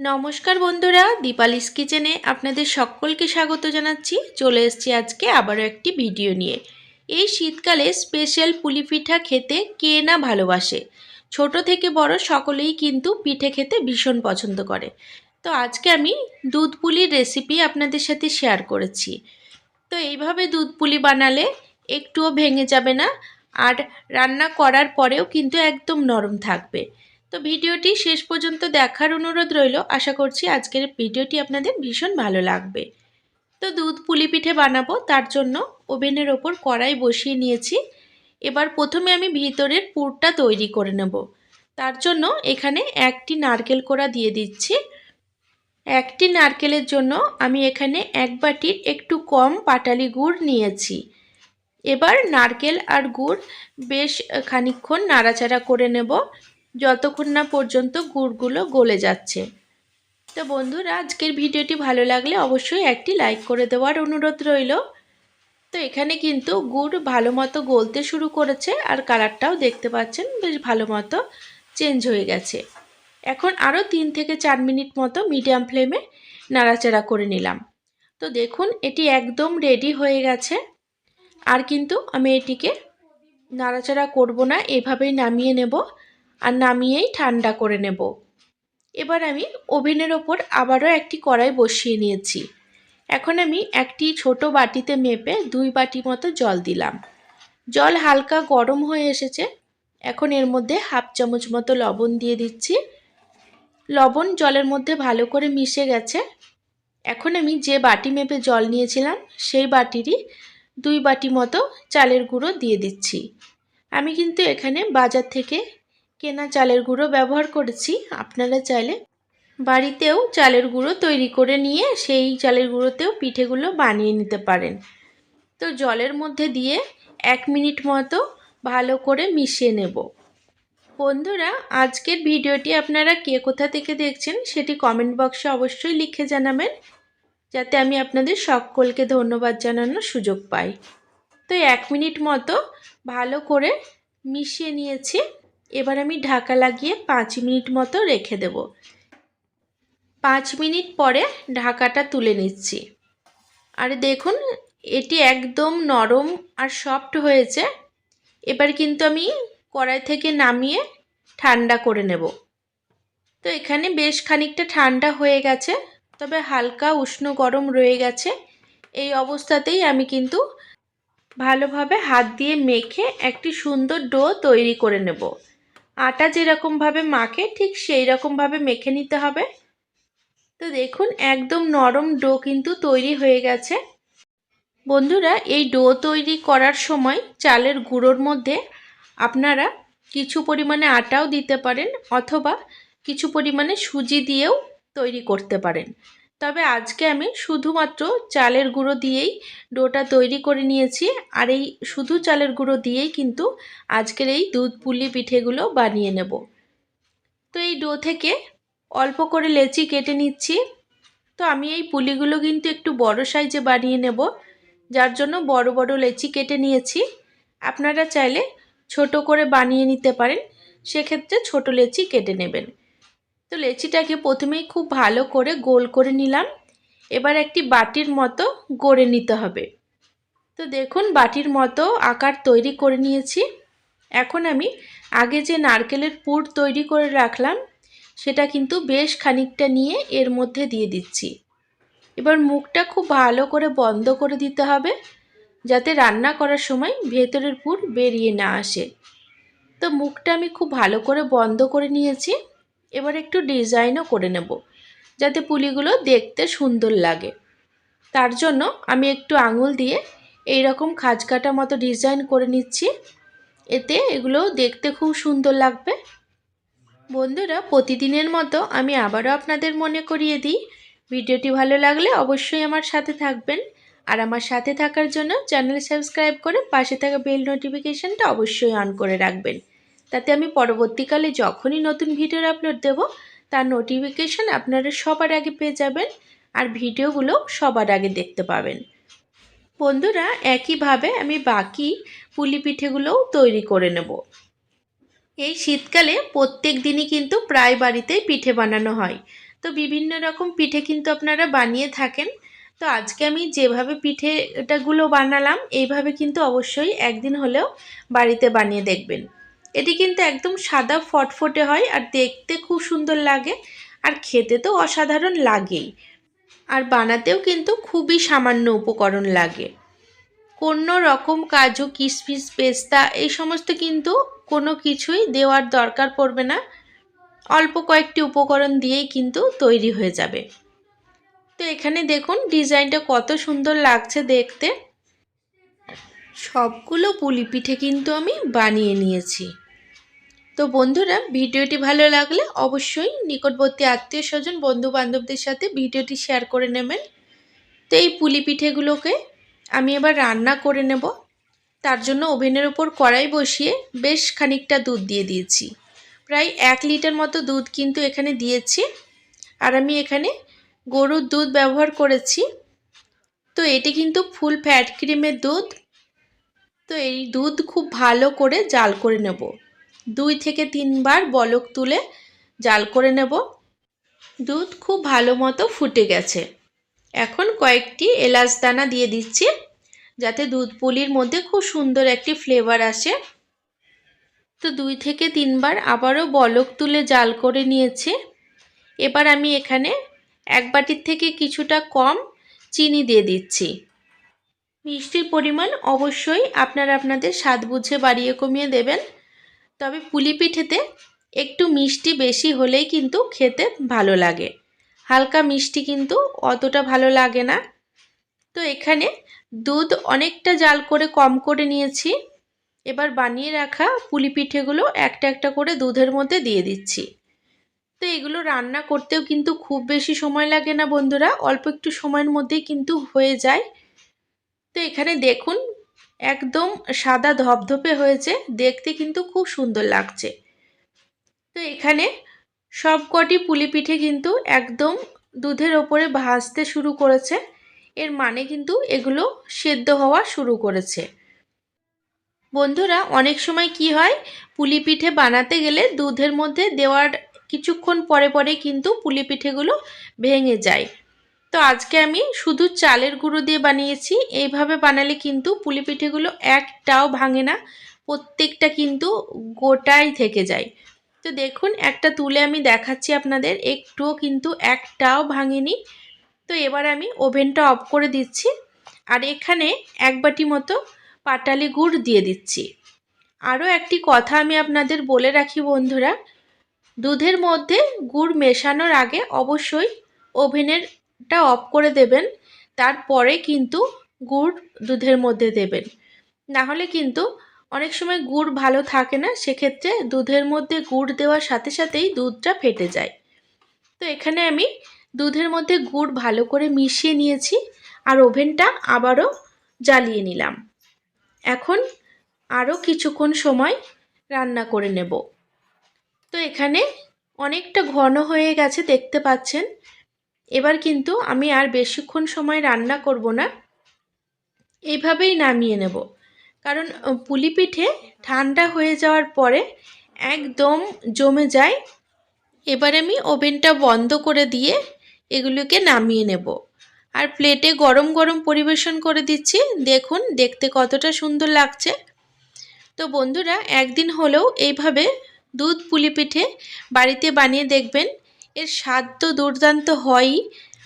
নমস্কার বন্ধুরা, দীপালিস কিচেনে আপনাদের সকলকে স্বাগত জানাচ্ছি। চলে এসেছি আজকে আবারও একটি ভিডিও নিয়ে। এই শীতকালে স্পেশাল পুলি পিঠা খেতে কে না ভালোবাসে? ছোট থেকে বড় সকলেই কিন্তু পিঠে খেতে ভীষণ পছন্দ করে। তো আজকে আমি দুধ পুলির রেসিপি আপনাদের সাথে শেয়ার করেছি। তো এইভাবে দুধ পুলি বানালে একটুও ভেঙে যাবে না, আর রান্না করার পরেও কিন্তু একদম নরম থাকবে। তো ভিডিওটি শেষ পর্যন্ত দেখার অনুরোধ রইল। আশা করছি আজকের ভিডিওটি আপনাদের ভীষণ ভালো লাগবে। তো দুধ পুলি পিঠে বানাবো, তার জন্য ওভেনের ওপর কড়াই বসিয়ে নিয়েছি। এবার প্রথমে আমি ভিতরের পুরটা তৈরি করে নেব। তার জন্য এখানে একটি নারকেল কোড়া দিয়ে দিচ্ছি। একটি নারকেলের জন্য আমি এখানে এক বাটির একটু কম পাটালি গুড় নিয়েছি। এবার নারকেল আর গুড় বেশ খানিক্ষণ নাড়াচাড়া করে নেব। যতক্ষণ না পর্যন্ত গুড়গুলো গলে যাচ্ছে। তো বন্ধুরা, আজকের ভিডিওটি ভালো লাগলে অবশ্যই একটি লাইক করে দেওয়ার অনুরোধ রইল। তো এখানে কিন্তু গুড় ভালো মতো গলতে শুরু করেছে আর কালারটাও দেখতে পাচ্ছেন বেশ ভালো মতো চেঞ্জ হয়ে গেছে। এখন আরও তিন থেকে চার মিনিট মতো মিডিয়াম ফ্লেমে নাড়াচাড়া করে নিলাম। তো দেখুন, এটি একদম রেডি হয়ে গেছে। আর কিন্তু আমি এটিকে নাড়াচাড়া করব না, এভাবেই নামিয়ে নেব। আর নামিয়েই ঠান্ডা করে নেব। এবার আমি ওভেনের ওপর আবারও একটি কড়াই বসিয়ে নিয়েছি। এখন আমি একটি ছোট বাটিতে মেপে দুই বাটি মতো জল দিলাম। জল হালকা গরম হয়ে এসেছে। এখন এর মধ্যে হাফ চামচ মতো লবণ দিয়ে দিচ্ছি। লবণ জলের মধ্যে ভালো করে মিশে গেছে। এখন আমি যে বাটি মেপে জল নিয়েছিলাম, সেই বাটিরই দুই বাটি মতো চালের গুঁড়ো দিয়ে দিচ্ছি। আমি কিন্তু এখানে বাজার থেকে কেনা চালের গুঁড়ো ব্যবহার করেছি। আপনারা চাইলে বাড়িতেও চালের গুঁড়ো তৈরি করে নিয়ে সেই চালের গুঁড়োতেও পিঠেগুলো বানিয়ে নিতে পারেন। তো জলের মধ্যে দিয়ে এক মিনিট মতো ভালো করে মিশিয়ে নেব। বন্ধুরা, আজকের ভিডিওটি আপনারা কে কোথা থেকে দেখছেন সেটি কমেন্ট বক্সে অবশ্যই লিখে জানাবেন, যাতে আমি আপনাদের সকলকে ধন্যবাদ জানানোর সুযোগ পাই। তো এক মিনিট মতো ভালো করে মিশিয়ে নিয়েছি। এবার আমি ঢাকা লাগিয়ে পাঁচ মিনিট মতো রেখে দেব। পাঁচ মিনিট পরে ঢাকাটা তুলে নিচ্ছি। আর দেখুন, এটি একদম নরম আর সফট হয়েছে। এবার কিন্তু আমি কড়াই থেকে নামিয়ে ঠান্ডা করে নেব। তো এখানে বেশ খানিকটা ঠান্ডা হয়ে গেছে, তবে হালকা উষ্ণ গরম রয়ে গেছে। এই অবস্থাতেই আমি কিন্তু ভালোভাবে হাত দিয়ে মেখে একটি সুন্দর ডো তৈরি করে নেব। আটা যেরকমভাবে মাখে, ঠিক সেই রকমভাবে মেখে নিতে হবে। তো দেখুন, একদম নরম ডো কিন্তু তৈরি হয়ে গেছে। বন্ধুরা, এই ডো তৈরি করার সময় চালের গুঁড়োর মধ্যে আপনারা কিছু পরিমাণে আটাও দিতে পারেন, অথবা কিছু পরিমাণে সুজি দিয়েও তৈরি করতে পারেন। তবে আজকে আমি শুধুমাত্র চালের গুঁড়ো দিয়েই ডোটা তৈরি করে নিয়েছি। আর এই শুধু চালের গুঁড়ো দিয়েই কিন্তু আজকের এই দুধ পুলি পিঠেগুলো বানিয়ে নেব। তো এই ডো থেকে অল্প করে লেচি কেটে নিচ্ছি। তো আমি এই পুলিগুলো কিন্তু একটু বড় সাইজে বানিয়ে নেব, যার জন্য বড় বড় লেচি কেটে নিয়েছি। আপনারা চাইলে ছোট করে বানিয়ে নিতে পারেন, সেক্ষেত্রে ছোট লেচি কেটে নেবেন। তো লেচিটাকে প্রথমেই খুব ভালো করে গোল করে নিলাম। এবার একটি বাটির মতো গড়ে নিতে হবে। তো দেখুন, বাটির মতো আকার তৈরি করে নিয়েছি। এখন আমি আগে যে নারকেলের পুর তৈরি করে রাখলাম, সেটা কিন্তু বেশ খানিকটা নিয়ে এর মধ্যে দিয়ে দিচ্ছি। এবার মুখটা খুব ভালো করে বন্ধ করে দিতে হবে, যাতে রান্না করার সময় ভেতরের পুর বেরিয়ে না আসে। তো মুখটা আমি খুব ভালো করে বন্ধ করে নিয়েছি। এবার একটু ডিজাইনও করে নেব, যাতে পুলিগুলো দেখতে সুন্দর লাগে। তার জন্য আমি একটু আঙুল দিয়ে এই রকম খাজ কাটা মতো ডিজাইন করে নিচ্ছি। এতে এগুলো দেখতে খুব সুন্দর লাগবে। বন্ধুরা, প্রতিদিনের মতো আমি আবারও আপনাদের মনে করিয়ে দিই। ভিডিওটি ভালো লাগলে অবশ্যই আমার সাথে থাকবেন। আর আমার সাথে থাকার জন্য চ্যানেল সাবস্ক্রাইব করে পাশে থাকা বেল নোটিফিকেশানটা অবশ্যই অন করে রাখবেন। তাতে আমি পরবর্তীকালে যখনই নতুন ভিডিওর আপলোড দেব, তার নোটিফিকেশান আপনারা সবার আগে পেয়ে যাবেন আর ভিডিওগুলো সবার আগে দেখতে পাবেন। বন্ধুরা, একইভাবে আমি বাকি পুলি পিঠেগুলোও তৈরি করে নেব। এই শীতকালে প্রত্যেক দিনই কিন্তু প্রায় বাড়িতেই পিঠে বানানো হয়। তো বিভিন্ন রকম পিঠে কিন্তু আপনারা বানিয়ে থাকেন। তো আজকে আমি যেভাবে পিঠেটাগুলো বানালাম, এইভাবে কিন্তু অবশ্যই একদিন হলেও বাড়িতে বানিয়ে দেখবেন। এটি কিন্তু একদম সাদা ফটফটে হয় আর দেখতে খুব সুন্দর লাগে আর খেতে তো অসাধারণ লাগেই। আর বানাতেও কিন্তু খুবই সামান্য উপকরণ লাগে। কোনো রকম কাজু কিশমিশ পেস্তা এই সমস্ত কিন্তু কোনো কিছুই দেওয়ার দরকার পড়বে না। অল্প কয়েকটি উপকরণ দিয়েই কিন্তু তৈরি হয়ে যাবে। তো এখানে দেখুন ডিজাইনটা কত সুন্দর লাগছে দেখতে। সবগুলো পুলি পিঠে কিন্তু আমি বানিয়ে নিয়েছি। তো বন্ধুরা, ভিডিওটি ভালো লাগলে অবশ্যই নিকটবর্তী আত্মীয় স্বজন বন্ধু বান্ধবদের সাথে ভিডিওটি শেয়ার করে নেবেন। তো এই পুলি পিঠেগুলোকে আমি এবার রান্না করে নেব। তার জন্য ওভেনের ওপর কড়াই বসিয়ে বেশ খানিকটা দুধ দিয়ে দিয়েছি। প্রায় এক লিটার মতো দুধ কিন্তু এখানে দিয়েছি। আর আমি এখানে গরুর দুধ ব্যবহার করেছি। তো এটি কিন্তু ফুল ফ্যাট ক্রিমের দুধ। তো এই দুধ খুব ভালো করে জাল করে নেব। দুই থেকে তিনবার বলক তুলে জাল করে নেব। দুধ খুব ভালো মতো ফুটে গেছে। এখন কয়েকটি এলাচ দানা দিয়ে দিচ্ছি, যাতে দুধ পুলির মধ্যে খুব সুন্দর একটি ফ্লেভার আসে। তো দুই থেকে তিনবার আবারও বলক তুলে জাল করে নিয়েছে। এবার আমি এখানে এক বাটির থেকে কিছুটা কম চিনি দিয়ে দিচ্ছি। মিষ্টির পরিমাণ অবশ্যই আপনারা আপনাদের স্বাদ বুঝে বাড়িয়ে কমিয়ে দেবেন। তবে পুলি পিঠেতে একটু মিষ্টি বেশি হলেই কিন্তু খেতে ভালো লাগে। হালকা মিষ্টি কিন্তু অতটা ভালো লাগে না। তো এখানে দুধ অনেকটা জাল করে কম করে নিয়েছি। এবার বানিয়ে রাখা পুলি পিঠেগুলো একটা একটা করে দুধের মধ্যে দিয়ে দিচ্ছি। তো এগুলো রান্না করতেও কিন্তু খুব বেশি সময় লাগে না বন্ধুরা, অল্প একটু সময়ের মধ্যেই কিন্তু হয়ে যায়। তো এখানে দেখুন একদম সাদা ধপধপে হয়েছে, দেখতে কিন্তু খুব সুন্দর লাগছে। তো এখানে সব কটি পুলি পিঠে কিন্তু একদম দুধের ওপরে ভাজতে শুরু করেছে। এর মানে কিন্তু এগুলো সেদ্ধ হওয়া শুরু করেছে। বন্ধুরা, অনেক সময় কি হয় পুলি পিঠে বানাতে গেলে দুধের মধ্যে দেওয়ার কিছুক্ষণ পরে পরে কিন্তু পুলি পিঠেগুলো ভেঙে যায়। তো আজকে আমি শুধু চালের গুঁড়ো দিয়ে বানিয়েছি। এইভাবে বানালে কিন্তু পুলি পিঠেগুলো একটাও ভাঙে না, প্রত্যেকটা কিন্তু গোটাই থেকে যায়। তো দেখুন, একটা তুলে আমি দেখাচ্ছি আপনাদের, একটুও কিন্তু একটাও ভাঙেনি। তো এবার আমি ওভেনটা অফ করে দিচ্ছি আর এখানে এক বাটি মতো পাটালি গুড় দিয়ে দিচ্ছি। আরও একটি কথা আমি আপনাদের বলে রাখি বন্ধুরা, দুধের মধ্যে গুড় মেশানোর আগে অবশ্যই ওভেনেরটা অফ করে দেবেন, তারপরে কিন্তু গুড় দুধের মধ্যে দেবেন। না হলে কিন্তু অনেক সময় গুড় ভালো থাকে না, সেক্ষেত্রে দুধের মধ্যে গুড় দেওয়ার সাথে সাথেই দুধটা ফেটে যায়। তো এখানে আমি দুধের মধ্যে গুড় ভালো করে মিশিয়ে নিয়েছি আর ওভেনটা আবারও জ্বালিয়ে নিলাম। এখন আরও কিছুক্ষণ সময় রান্না করে নেব। তো এখানে অনেকটা ঘন হয়ে গেছে, দেখতে পাচ্ছেন। এবার কিন্তু আমি আর বেশিক্ষণ সময় রান্না করব না। এইভাবেই নামিয়ে নেব। কারণ পুলি পিঠে ঠান্ডা হয়ে যাওয়ার পরে একদম জমে যায়। এবার আমি ওভেনটা বন্ধ করে দিয়ে এগুলোকে নামিয়ে নেব। আর প্লেটে গরম গরম পরিবেশন করে দিচ্ছি। দেখুন, দেখতে কতটা সুন্দর লাগছে। তো বন্ধুরা, একদিন হলেও এইভাবে দুধ পুলি পিঠে বাড়িতে বানিয়ে দেখবেন। এর স্বাদ তো দুর্দান্ত হয়ই,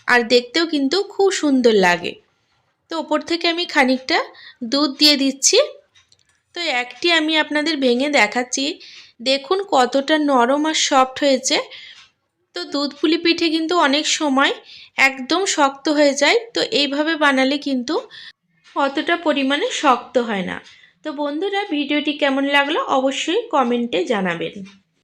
আর দেখতেও কিন্তু খুব সুন্দর লাগে। তো ওপর থেকে আমি খানিকটা দুধ দিয়ে দিচ্ছি। তো একটি আমি আপনাদের ভেঙে দেখাচ্ছি। দেখুন কতটা নরম আর সফট হয়েছে। তো দুধ পুলি পিঠে কিন্তু অনেক সময় একদম শক্ত হয়ে যায়। তো এইভাবে বানালে কিন্তু অতটা পরিমাণে শক্ত হয় না। তো বন্ধুরা, ভিডিওটি কেমন লাগল অবশ্যই কমেন্টে জানাবেন।